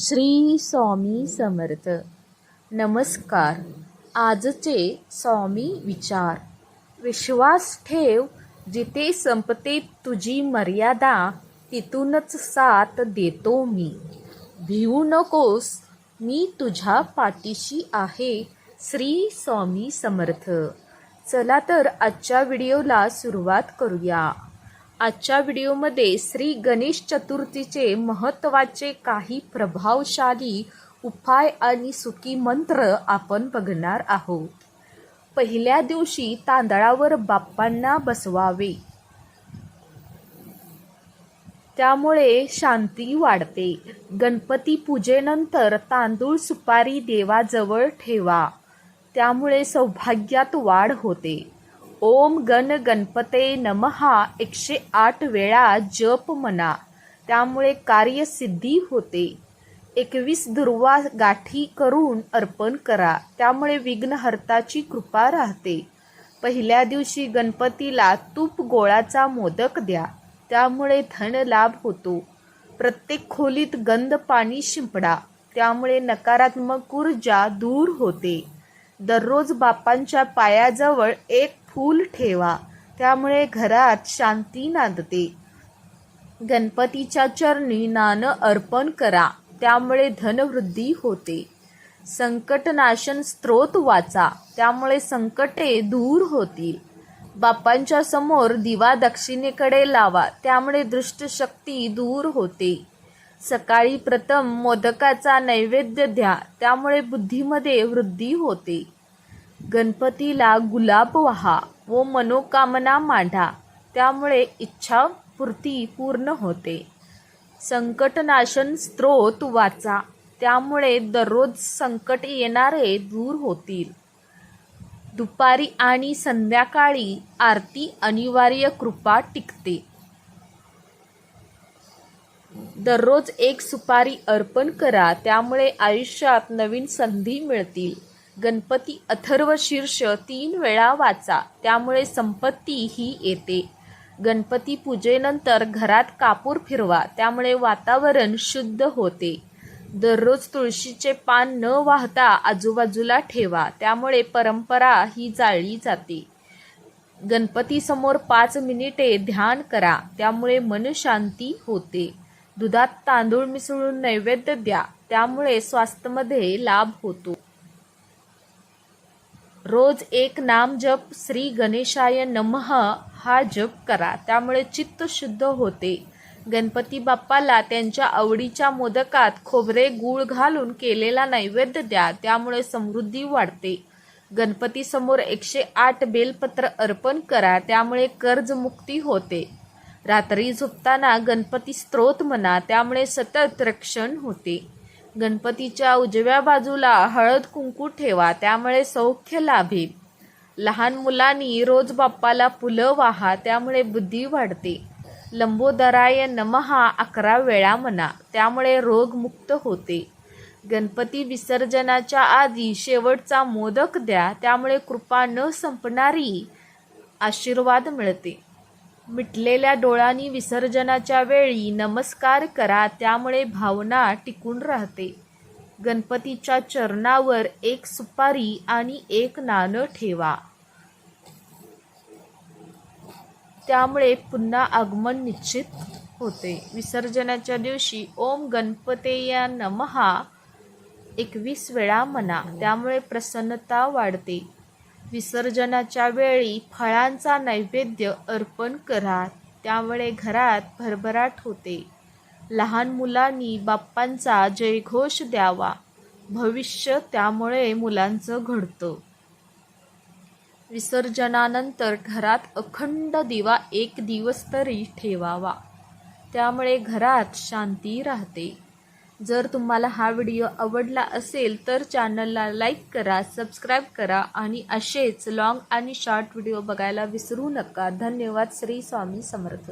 श्री स्वामी समर्थ. नमस्कार. आजचे स्वामी विचार. विश्वास ठेव जिथे संपते तुझी मर्यादा तिथूनच साथ देतो मी. भिवू नकोस मी तुझ्या पाठीशी आहे श्री स्वामी समर्थ. चला तर आजच्या व्हिडिओला सुरुवात करूया. आजच्या व्हिडिओमध्ये श्री गणेश चतुर्थीचे महत्त्वाचे काही प्रभावशाली उपाय आणि सुखी मंत्र आपण बघणार आहोत. पहिल्या दिवशी तांदळावर बाप्पांना बसवावे. त्यामुळे शांती वाढते. गणपती पूजेनंतर तांदूळ सुपारी देवाजवळ ठेवा. त्यामुळे सौभाग्यात वाढ होते. ओम गण गणपते नमहा एकशे आठ वेळा जप म्हणा त्यामुळे कार्यसिद्धी होते. एकवीस दुर्वा गाठी करून अर्पण करा. त्यामुळे विघ्नहर्ताची कृपा राहते. पहिल्या दिवशी गणपतीला तूप गोळाचा मोदक द्या. त्यामुळे धन लाभ होतो. प्रत्येक खोलीत गंध पाणी शिंपडा. त्यामुळे नकारात्मक ऊर्जा दूर होते. दररोज बापांच्या पायाजवळ एक फूल ठेवा. त्यामुळे घरात शांती नांदते. गणपतीच्या चरणी नाणं अर्पण करा. त्यामुळे धनवृद्धी होते. संकटनाशन स्त्रोत वाचा. त्यामुळे संकटे दूर होतील. बाप्पांच्या समोर दिवा दक्षिणेकडे लावा. त्यामुळे दृष्टशक्ती दूर होते. सकाळी प्रथम मोदकाचा नैवेद्य द्या. त्यामुळे बुद्धीमध्ये वृद्धी होते. गणपतीला गुलाब वाहा व मनोकामना मांडा. त्यामुळे इच्छापूर्ती पूर्ण होते. संकटनाशन स्त्रोत वाचा. त्यामुळे दररोज संकट येणारे दूर होतील. दुपारी आणि संध्याकाळी आरती अनिवार्य कृपा टिकते. दररोज एक सुपारी अर्पण करा. त्यामुळे आयुष्यात नवीन संधी मिळतील. गणपती अथर्व शीर्ष तीन वेळा वाचा त्यामुळे संपत्ती ही येते. गणपती पूजेनंतर घरात कापूर फिरवा त्यामुळे वातावरण शुद्ध होते. दररोज तुळशीचे पान न वाहता आजूबाजूला ठेवा त्यामुळे परंपरा ही जाळली जाते. गणपतीसमोर पाच मिनिटे ध्यान करा त्यामुळे मन शांती होते. दुधात तांदूळ मिसळून नैवेद्य द्या त्यामुळे स्वास्थ्यमध्ये लाभ होतो. रोज एक नाम जप श्री गणेशाय नमः हा जप करा. त्यामुळे चित्त शुद्ध होते. गणपती बाप्पाला त्यांच्या आवडीच्या मोदकात खोबरे गूळ घालून केलेला नैवेद्य द्या. त्यामुळे समृद्धी वाढते. गणपती समोर एकशे आठ बेलपत्र अर्पण करा. त्यामुळे कर्जमुक्ती होते. रात्री झोपताना गणपती स्त्रोत म्हणा. त्यामुळे सतत रक्षण होते. गणपतीच्या उजव्या बाजूला हळद कुंकू ठेवा त्यामुळे सौख्य लाभेल. लहान मुलांनी रोज बाप्पाला फुलं वाहा त्यामुळे बुद्धी वाढते. लंबोदराय नमहा अकरा वेळा म्हणा त्यामुळे रोगमुक्त होते. गणपती विसर्जनाच्या आधी शेवटचा मोदक द्या त्यामुळे कृपा न संपणारी आशीर्वाद मिळते. मिटलेल्या डोळ्यांनी विसर्जनाच्या वेळी नमस्कार करा त्यामुळे भावना टिकून राहते. गणपतीच्या चरणावर एक सुपारी आणि एक नाणं ठेवा. त्यामुळे पुन्हा आगमन निश्चित होते. विसर्जनाच्या दिवशी ओम गणपतेया नमहा. एकवीस वेळा म्हणा त्यामुळे प्रसन्नता वाढते. विसर्जनाच्या वेळी फळांचा नैवेद्य अर्पण करा. त्यामुळे घरात भरभराट होते. लहान मुलांनी बाप्पांचा जयघोष द्यावा. भविष्य त्यामुळे मुलांचं घडतं. विसर्जनानंतर घरात अखंड दिवा एक दिवस तरी ठेवावा. त्यामुळे घरात शांती राहते. जर तुम्हाला हा व्हिडिओ आवडला असेल तर चॅनलला लाईक करा सबस्क्राईब करा आणि असेच लाँग आणि शॉर्ट व्हिडिओ बघायला विसरू नका. धन्यवाद. श्री स्वामी समर्थ.